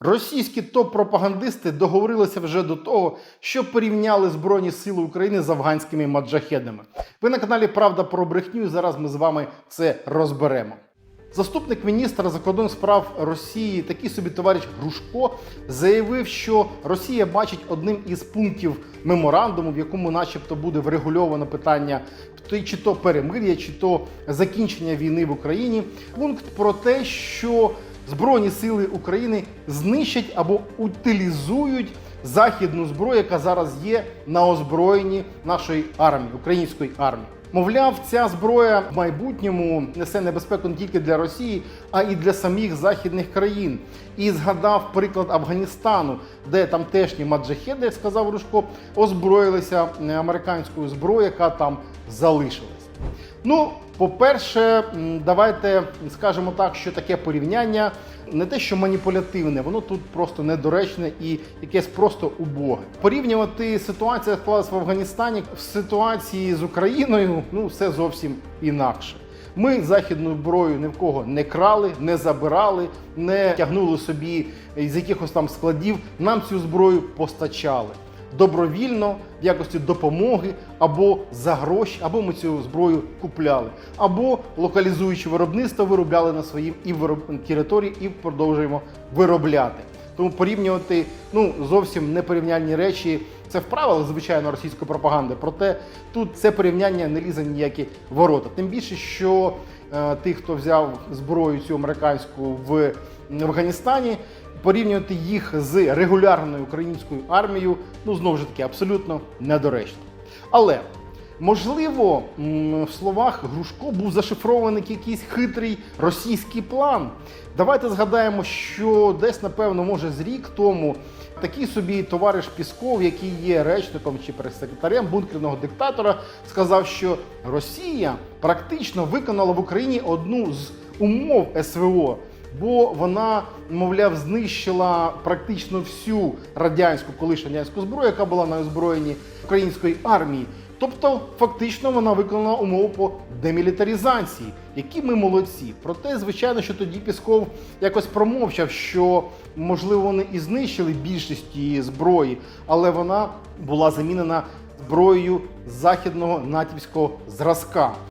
Російські топ-пропагандисти договорилися вже до того, що порівняли Збройні Сили України з афганськими маджахедами. Ви на каналі Правда про брехню. і Зараз ми з вами це розберемо. Заступник міністра закордонних справ Росії, такий собі товариш Грушко, заявив, що Росія бачить одним із пунктів меморандуму, в якому, начебто, буде врегульовано питання чи то перемир'я, чи то закінчення війни в Україні. Пункт про те, що Збройні сили України знищать або утилізують західну зброю, яка зараз є на озброєнні нашої армії, української армії. Мовляв, ця зброя в майбутньому несе небезпеку не тільки для Росії, а і для самих західних країн. І згадав приклад Афганістану, де тамтешні маджахеди, сказав Рушко, озброїлися е, американською зброєю, яка там залишилась. Ну, по-перше, давайте скажемо так, що таке порівняння не те, що маніпулятивне, воно тут просто недоречне і якесь просто убоге. Порівнювати ситуацію, яка склалась в Афганістані в ситуації з Україною, ну все зовсім інакше. Ми західну зброю ні в кого не крали, не забирали, не тягнули собі з якихось там складів. Нам цю зброю постачали добровільно в якості допомоги або за гроші, або ми цю зброю купляли, або локалізуючи виробництво, виробляли на своїй і вироб... території і продовжуємо виробляти. Тому порівнювати ну зовсім непорівняльні речі. Це в звичайно, російської пропаганди. Проте тут це порівняння не лізе ніякі ворота. Тим більше, що е, тих, хто взяв зброю цю американську в Афганістані, порівнювати їх з регулярною українською армією, ну знову ж таки, абсолютно недоречно. Але можливо, в словах Грушко був зашифрований якийсь хитрий російський план. Давайте згадаємо, що десь, напевно, може з рік тому такий собі товариш Пісков, який є речником чи прес-секретарем бункерного диктатора, сказав, що Росія практично виконала в Україні одну з умов СВО. Бо вона, мовляв, знищила практично всю радянську колишню радянську зброю, яка була на озброєнні української армії. Тобто, фактично, вона виконала умову по демілітаризації, які ми молодці. Проте, звичайно, що тоді Пісков якось промовчав, що можливо вони і знищили більшість її зброї, але вона була замінена зброєю західного натівського зразка.